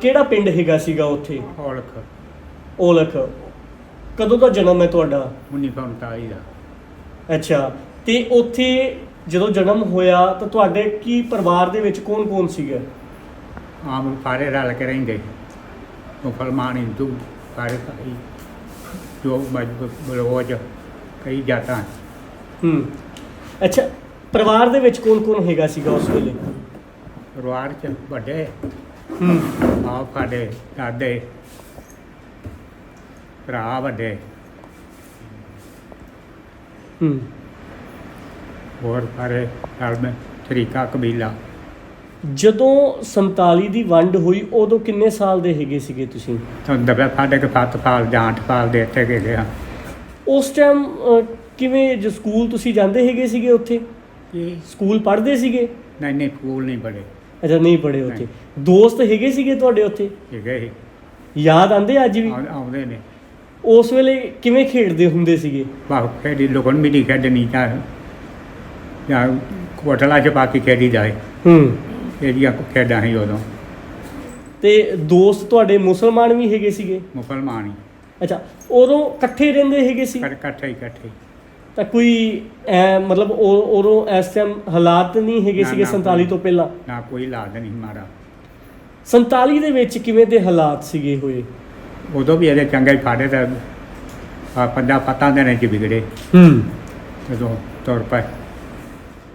ਕਿਹੜਾ ਪਿੰਡ ਹੈਗਾ ਸੀਗਾ ਉੱਥੇ? ਔਲਖ। ਔਲਖ। ਕਦੋਂ ਦਾ ਜਨਮ ਹੈ ਤੁਹਾਡਾ? 1939 ਦਾ। ਅੱਛਾ ਤੇ ਉੱਥੇ ਜਦੋਂ ਜਨਮ ਹੋਇਆ ਤਾਂ ਤੁਹਾਡੇ ਕੀ ਪਰਿਵਾਰ ਦੇ ਵਿੱਚ ਕੌਣ-ਕੌਣ ਸੀਗਾ? ਆਮ ਸਾਰੇ ਰਲ ਕੇ ਰਹਿੰਦੇ। ਮੁਸਲਮਾਨ ਹਿੰਦੂ ਸਾਰੇ ਭਾਈ ਜੋ ਮਜਬੂਰ ਬਲੋਚ ਕਈ ਜਾਤਾਂ। ਹੂੰ। ਅੱਛਾ ਪਰਿਵਾਰ ਦੇ ਵਿੱਚ ਕੌਣ-ਕੌਣ ਹੈਗਾ ਸੀਗਾ ਉਸ ਵੇਲੇ? ਪਰਿਵਾਰ ਚ ਵੱਡੇ ਹੂੰ। ਆਪ ਸਾਡੇ ਦਾਦੇ ਭਰਾ ਵੱਡੇ। ਹੂੰ। ਹੋਰ ਸਾਰੇ ਰਲ ਮੈਂ ਸ਼ਰੀਕਾ ਕਬੀਲਾ। ਜਦੋਂ 47 ਦੀ ਵੰਡ ਹੋਈ ਉਦੋਂ ਕਿੰਨੇ ਸਾਲ ਦੇ ਹੈਗੇ ਸੀਗੇ ਤੁਸੀਂ? ਤੁਹਾਨੂੰ ਦੱਸਿਆ ਸਾਡੇ ਕੇ ਸੱਤ ਸਾਲ ਜਾਂਠ ਸਾਲ ਦੇ ਇੱਥੇ ਗਏ ਗਿਆ ਉਸ ਟਾਈਮ ਕਿਵੇਂ ਜੋ ਸਕੂਲ ਤੁਸੀਂ ਜਾਂਦੇ ਹੈਗੇ ਸੀਗੇ ਉੱਥੇ? ਸਕੂਲ ਪੜ੍ਹਦੇ ਸੀਗੇ? ਨਹੀਂ ਨਹੀਂ ਸਕੂਲ ਨਹੀਂ ਪੜੇ ਅੱਛਾ ਨਹੀਂ ਪੜ੍ਹੇ ਉੱਥੇ। ਦੋਸਤ ਹੈਗੇ ਸੀਗੇ ਤੁਹਾਡੇ ਉੱਥੇ? ਹੈਗੇ ਸੀ ਯਾਦ ਆਂਦੇ ਅੱਜ ਵੀ? ਆਉ- ਆਉਂਦੇ ਨੇ। ਉਸ ਵੇਲੇ ਕਿਵੇਂ ਖੇਡਦੇ ਹੁੰਦੇ ਸੀਗੇ? ਬਾਹਰ ਖੇਡੀ ਲੋਕਨ ਵੀ ਨਹੀਂ ਖੇਡਣੀ ਚਾਹ ਜਾਂ ਕੋਟਲਾ ਚ ਪਾ ਕੇ ਖੇਡੀ ਜਾਏ। ਹੂੰ। ਇਹਦੀਆਂ ਖੇਡਾਂ ਸੀ ਉਦੋਂ। ਤੇ ਦੋਸਤ ਤੁਹਾਡੇ ਮੁਸਲਮਾਨ ਵੀ ਹੈਗੇ ਸੀਗੇ? ਮੁਸਲਮਾਨ ਹੀ। ਅੱਛਾ ਉਦੋਂ ਇਕੱਠੇ ਰਹਿੰਦੇ ਹੈਗੇ ਸੀ? ਇਕੱਠ- ਇਕੱਠੇ। ਹੀ ਇਕੱਠੇ ਹੀ। ਤਾਂ ਕੋਈ ਐ ਮਤਲਬ ਉਹ- ਉਦੋਂ ਇਸ ਟਾਈਮ ਹਾਲਾਤ ਨਹੀਂ ਹੈਗੇ ਨਾ, ਸੀਗੇ ਨਾ, 47 ਤੋਂ ਪਹਿਲਾਂ? ਨਾ ਕੋਈ ਲਾਦ ਨਹੀਂ ਮਾਰਾ 47 ਦੇ ਵਿੱਚ ਕਿਵੇਂ ਦੇ ਹਾਲਾਤ ਸੀਗੇ ਹੋਏ? ਉਦੋਂ ਵੀ ਇਹਦੇ ਚੰਗੇ ਫਾੜੇ ਤਾਂ ਆ ਪੰਜਾ ਪਤਾ ਦੇ ਨੇ ਚ ਵਿਗੜੇ। ਹੂੰ। ਜਦੋਂ ਤੁਰ ਪਏ।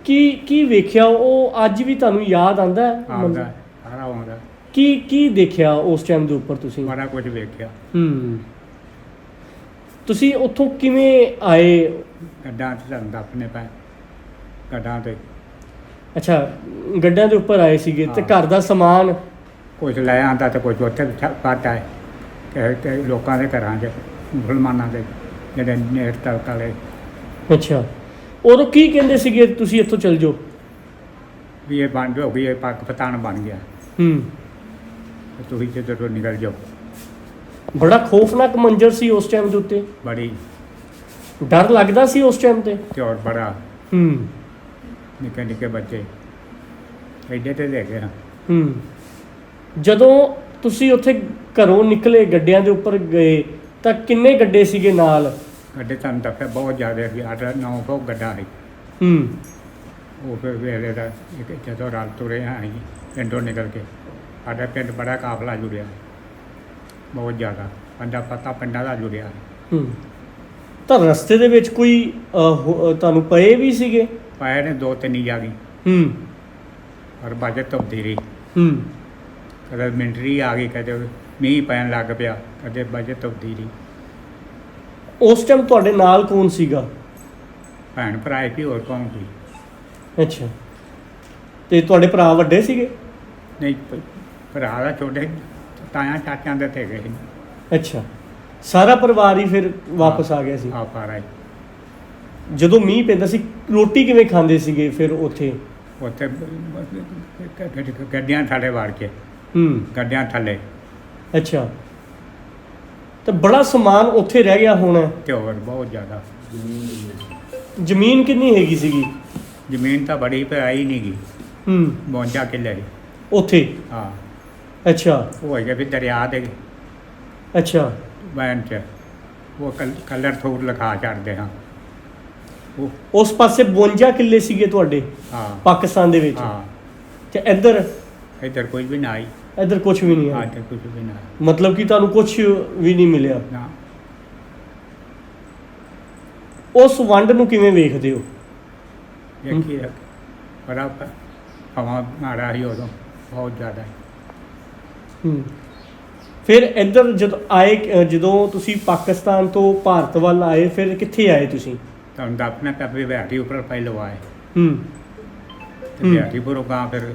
ਕੀ ਕੀ ਵੇਖਿਆ ਉਹ? ਅੱਜ ਵੀ ਤੁਹਾਨੂੰ ਯਾਦ ਆਂਦਾ ਹੈ? ਆਉਂਦਾ ਸਾਰਾ ਆਉਂਦਾ। ਕੀ ਕੀ ਦੇਖਿਆ ਉਸ ਟਾਈਮ ਦੇ ਉੱਪਰ ਤੁਸੀਂ? ਬੜਾ ਕੁਝ ਵੇਖਿਆ। ਹੂੰ। ਤੁਸੀਂ ਉੱਥੋਂ ਕਿਵੇਂ ਆਏ? ਗੱਡਾਂ ਚ ਤੁਹਾਨੂੰ ਦੱਸਣੇ ਪਏ ਗੱਡਾਂ ਤੇ। ਅੱਛਾ ਗੱਡਾਂ ਦੇ ਉੱਪਰ ਆਏ ਸੀਗੇ ਤੇ। ਘਰ ਦਾ ਸਮਾਨ? ਕੁਝ ਲੈ ਆਂਦਾ ਤੇ ਕੁਝ ਉੱਥੇ ਕੱਟ ਆਏ। ਕਿ ਕਿ ਲੋਕਾਂ ਦੇ ਘਰਾਂ 'ਚ ਮੁਸਲਮਾਨਾਂ ਦੇ ਜਿਹੜੇ ਨੇੜ ਤਲਕ ਵਾਲੇ। ਅੱਛਾ। ਉਦੋਂ ਕੀ ਕਹਿੰਦੇ ਸੀਗੇ ਤੁਸੀਂ ਇੱਥੋਂ ਚੱਲ ਜਾਓ? ਵੀ ਇਹ ਬੰਦ ਹੋ ਗਈ ਇਹ ਪਾਕਿਸਤਾਨ ਬਣ ਗਿਆ। ਹੂੰ। ਤੇ ਤੁਸੀਂ ਜਿੱਧਰੋਂ ਨਿਕਲ ਜਾਓ। ਬੜਾ ਖੌਫਨਾਕ ਮੰਜ਼ਰ ਸੀ ਉਸ ਟਾਈਮ ਦੇ ਉੱਤੇ। ਬੜੀ। ਡਰ ਲੱਗਦਾ ਸੀ ਉਸ ਟਾਈਮ ਤੇ। ਤੇ ਬੜਾ। ਹੂੰ। ਨਿੱਕੇ ਨਿੱਕੇ ਬੱਚੇ। ਐਡੇ ਤੇ ਲੈ ਗਏ ਹਾਂ। ਹੂੰ। ਜਦੋਂ ਤੁਸੀਂ ਉੱਥੇ ਘਰੋਂ ਨਿਕਲੇ ਗੱਡਿਆਂ ਦੇ ਉੱਪਰ ਗਏ ਤਾਂ ਕਿੰਨੇ ਗੱਡੇ ਸੀਗੇ ਨਾਲ? ਗੱਡੇ ਤੁਹਾਨੂੰ ਦੱਸਿਆ ਬਹੁਤ ਜ਼ਿਆਦਾ ਸੀ। ਅੱਠ ਨੌ ਸੌ ਗੱਡਾ ਸੀ। ਹੂੰ। ਉਹ ਫਿਰ ਵੇਲੇ ਦਾ ਇੱਕ ਜਦੋਂ ਰਲ ਤੁਰੇ ਹਾਂ ਅਸੀਂ ਪਿੰਡੋਂ ਨਿਕਲ ਕੇ ਸਾਡਾ ਪਿੰਡ ਬੜਾ ਕਾਫਲਾ ਜੁੜਿਆ। ਬਹੁਤ ਜ਼ਿਆਦਾ। ਪੰਜਾ ਪਤਾ ਪਿੰਡਾਂ ਦਾ ਜੁੜਿਆ। ਹੂੰ। ਤਾਂ ਰਸਤੇ ਦੇ ਵਿੱਚ ਕੋਈ ਹੋ- ਤੁਹਾਨੂੰ ਪਏ ਵੀ ਸੀਗੇ? ਪਾਏ ਨੇ ਦੋ ਤਿੰਨ ਜਾ ਗਈ ਹੂੰ। ਔਰ ਬਾਜੇ ਧੁੱਪਦੀ ਰਹੀ ਹੂੰ। ਕਦੇ ਮਿੰਟਰੀ ਆ ਗਈ ਕਦੇ ਮੀਂਹ ਪੈਣ ਲੱਗ ਪਿਆ ਕਦੇ ਬਾਜੇ ਧੁੱਪਦੀ ਰਹੀ ਉਸ ਟਾਈਮ ਤੁਹਾਡੇ ਨਾਲ ਕੌਣ ਸੀਗਾ? ਭੈਣ ਭਰਾ ਸੀ ਹੋਰ ਕੌਣ ਸੀ? ਅੱਛਾ। ਤੇ ਤੁਹਾਡੇ ਭਰਾ ਵੱਡੇ ਸੀਗੇ? ਨਹੀਂ ਭ- ਭਰਾ ਦਾ ਛੋਟੇ ਤਾਇਆ ਚਾਚਿਆਂ ਦੇ ਤੇ ਗਏ ਅੱਛਾ। ਸਾਰਾ ਪਰਿਵਾਰ ਹੀ ਫਿਰ ਵਾਪਸ ਆ ਗਿਆ ਸੀ? ਆ ਪਾਰਾ ਜਦੋਂ ਮੀਂਹ ਪੈਂਦਾ ਸੀ ਰੋਟੀ ਕਿਵੇਂ ਖਾਂਦੇ ਸੀਗੇ ਫਿਰ ਉੱਥੇ? ਉੱਥੇ ਗੱਡੀਆਂ ਥੱਲੇ ਵੜ ਕੇ। ਹੂੰ। ਗੱਡੀਆਂ ਥੱਲੇ। ਅੱਛਾ। ਤੇ ਬੜਾ ਸਮਾਨ ਉੱਥੇ ਰਹਿ ਗਿਆ ਹੋਣਾ। ਤੇ ਹੋਰ ਬਹੁਤ ਜ਼ਿਆਦਾ। ਜ਼ਮੀਨ ਕਿੰਨੀ ਹੈਗੀ ਸੀਗੀ? ਜ਼ਮੀਨ ਤਾਂ ਬੜੀ ਪਈ ਆਈ ਨਹੀਂ ਗਈ ਹੂੰ। 52 ਕਿੱਲੇ। ਉੱਥੇ? ਹਾਂ। ਅੱਛਾ। ਉਹ ਹੈਗੇ ਵੀ ਦਰਿਆ ਦੇ ਅੱਛਾ। ਵੈਨ ਚ। ਉਹ ਕਲ- ਕਲਰ ਥੋੜ ਲਿਖਾ ਛੱਡਦੇ ਹਾਂ। ਉਹ ਉਸ ਪਾਸੇ 52 ਕਿੱਲੇ ਸੀਗੇ ਤੁਹਾਡੇ? ਹਾਂ। ਪਾਕਿਸਤਾਨ ਦੇ ਵਿੱਚ? ਹਾਂ। ਤੇ ਇੱਧਰ? ਇੱਧਰ ਕੋਈ ਵੀ ਨਾ ਆਈ। ਇੱਧਰ ਕੁਝ ਵੀ ਨਹੀਂ ਹਾਂ ਹੈ ਇੱਧਰ ਕੁਝ ਵੀ ਨਾ ਆਈ। ਮਤਲਬ ਕਿ ਤੁਹਾਨੂੰ ਕੁਝ ਵੀ ਨਹੀਂ ਮਿਲਿਆ? ਨਾ। ਉਸ ਵੰਡ ਨੂੰ ਕਿਵੇਂ ਵੇਖਦੇ ਹੋ? ਦੇਖੀ ਰੱਖ ਬੜਾ ਪ- ਹਵਾ ਮਾਰਾ ਸੀ ਉਦੋਂ ਬਹੁਤ ਜ਼ਿਆਦਾ। ਹੂੰ। ਫਿਰ ਇੱਧਰ ਜਦੋਂ ਆਏ ਜਦੋਂ ਤੁਸੀਂ ਪਾਕਿਸਤਾਨ ਤੋਂ ਭਾਰਤ ਵੱਲ ਆਏ ਫਿਰ ਕਿੱਥੇ ਆਏ ਤੁਸੀਂ? ਤੁਹਾਨੂੰ ਦੱਸਣਾ ਤਾਂ ਵੀ ਵਿਆਹੀ ਉੱਪਰ ਪੈ ਲਵਾਏ। ਹੂੰ। ਤੇ ਹੂੰ। ਵਿਆਹੀ ਪੁਰੋਂ ਗਾਂ ਫਿਰ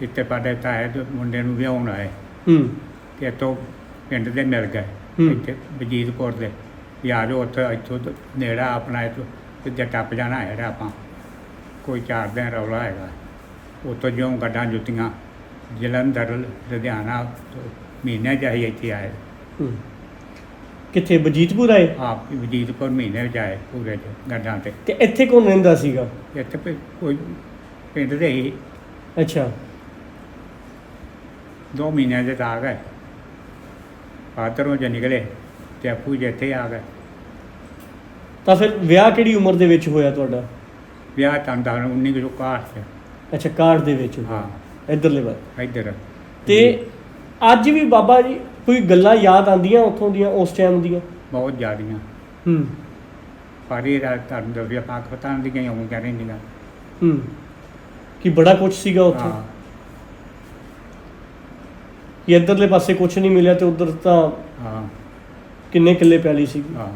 ਇੱਥੇ ਪਾੜੇ ਤਾਏ ਦੇ ਮੁੰਡੇ ਨੂੰ ਵਿਆਹਣ ਆਏ। ਹੂੰ। ਤੇ ਇੱਥੋਂ ਪਿੰਡ ਦੇ ਮਿਲ ਗਏ। ਹੂੰ। ਇੱਥੇ ਵਜੀਦਪੁਰ ਦੇ। ਵੀ ਆ ਜਾਓ ਉੱਥੇ ਇੱਥੋਂ ਤੋਂ ਨੇੜਾ ਆਪਣਾ ਇੱਥੋਂ ਤੇ ਟੱਪ ਜਾਣਾ ਹੈਗਾ ਆਪਾਂ। ਕੋਈ ਚਾਰ ਦਿਨ ਰੌਲਾ ਹੈਗਾ। ਉੱਥੋਂ ਜਿਉਂ ਗੱਡਾਂ ਜੁੱਤੀਆਂ। ਜਲੰਧਰ ਲੁਧਿਆਣਾ ਤੋਂ ਮਹੀਨੇ ਚਾਹੀ ਇੱਥੇ ਆਏ। ਹੂੰ। ਕਿੱਥੇ? ਬਜੀਤਪੁਰ ਆਏ? ਆਪ ਵਜੀਦਪੁਰ ਮਹੀਨੇ ਵਿੱਚ ਆਏ ਪੂਰੇ ਚ ਗੱਡਾਂ ਤੇ। ਤੇ ਇੱਥੇ ਕੌਣ ਰਹਿੰਦਾ ਸੀਗਾ? ਇੱਥੇ ਵੀ ਕੋਈ ਪਿੰਡ ਦੇ ਹੀ। ਅੱਛਾ। ਦੋ ਮਹੀਨਿਆਂ ਦੇ ਤਾਂ ਆ ਗਏ। ਪਾਤਰੋਂ ਚ ਨਿਕਲੇ ਤੇ ਆਪੂ ਜਿੱਥੇ ਆ ਗਏ। ਤਾਂ ਫਿਰ ਵਿਆਹ ਕਿਹੜੀ ਉਮਰ ਦੇ ਵਿੱਚ ਹੋਇਆ ਤੁਹਾਡਾ? ਵਿਆਹ ਤਾਂ ਤਾਂ 19 ਕਿਲੋ ਕਾਰ ਚ ਅੱਛਾ ਕਾਰਡ ਦੇ ਵਿੱਚ। ਹਾਂ। ਇਧਰਲੇ ਵੱਲ ਇੱਧਰ। ਤੇ ਅੱਜ ਵੀ ਬਾਬਾ ਜੀ ਕੋਈ ਗੱਲਾਂ ਯਾਦ ਆਉਂਦੀਆਂ ਉੱਥੋਂ ਦੀਆਂ ਉਸ ਟਾਈਮ ਦੀਆਂ? ਬਹੁਤ ਜ਼ਿਆਦੀਆਂ। ਹੂੰ। ਇਹ ਰਾਤ ਤਾਂ ਦਰਿਆ ਪਾਕਿਸਤਾਨ ਦੀ ਗਈ ਉਹ ਕਹਿੰਦੇ ਨਹੀਂ ਹੂੰ। ਕਿ ਬੜਾ ਕੁਝ ਸੀਗਾ ਉੱਥੇ। ਹਾਂ। ਕਿ ਇਧਰਲੇ ਪਾਸੇ ਕੁਝ ਨਹੀਂ ਮਿਲਿਆ ਤੇ ਉਧਰ ਤਾਂ ਹਾਂ। ਕਿੰਨੇ ਕਿੱਲੇ ਪੈਲੀ ਸੀਗੀ ਹਾਂ।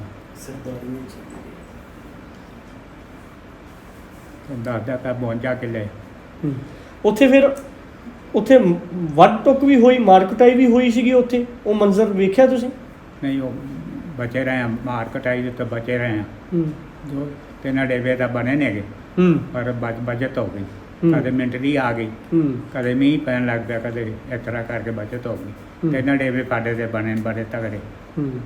ਦਾਦਾ ਕਾ 52 ਕਿੱਲੇ। ਹੂੰ। ਉੱਥੇ ਫਿਰ ਉੱਥੇ ਵੱਡ ਟੁੱਕ ਵੀ ਹੋਈ ਮਾਰਕਟਾਈ ਵੀ ਹੋਈ ਸੀਗੀ ਉੱਥੇ। ਉਹ ਮੰਜ਼ਰ ਵੇਖਿਆ ਤੁਸੀਂ? ਨਹੀਂ ਉਹ ਬਚੇ ਰਹੇ ਆ ਮਾਰ ਕਟਾਈ ਦੇ ਤਾਂ ਬਚੇ ਰਹੇ ਆ। ਹੂੰ। ਜੋ ਤਿੰਨ ਡੇਬੇ ਤਾਂ ਬਣੇ ਨੇਗੇ ਹੂੰ। ਪਰ ਬਚ ਬਚਤ ਹੋ ਗਈ। ਹੂੰ। ਕਦੇ ਮਿੰਟਰੀ ਆ ਗਈ। ਹੂੰ। ਕਦੇ ਮੀਂਹ ਪੈਣ ਲੱਗ ਪਿਆ ਕਦੇ ਇਸ ਤਰ੍ਹਾਂ ਕਰਕੇ ਬਚਤ ਹੋ ਗਈ। ਹੂੰ। ਤਿੰਨ ਡੇਬੇ ਸਾਡੇ ਤੇ ਬਣੇ ਬੜੇ ਤਗੜੇ। ਹੂੰ।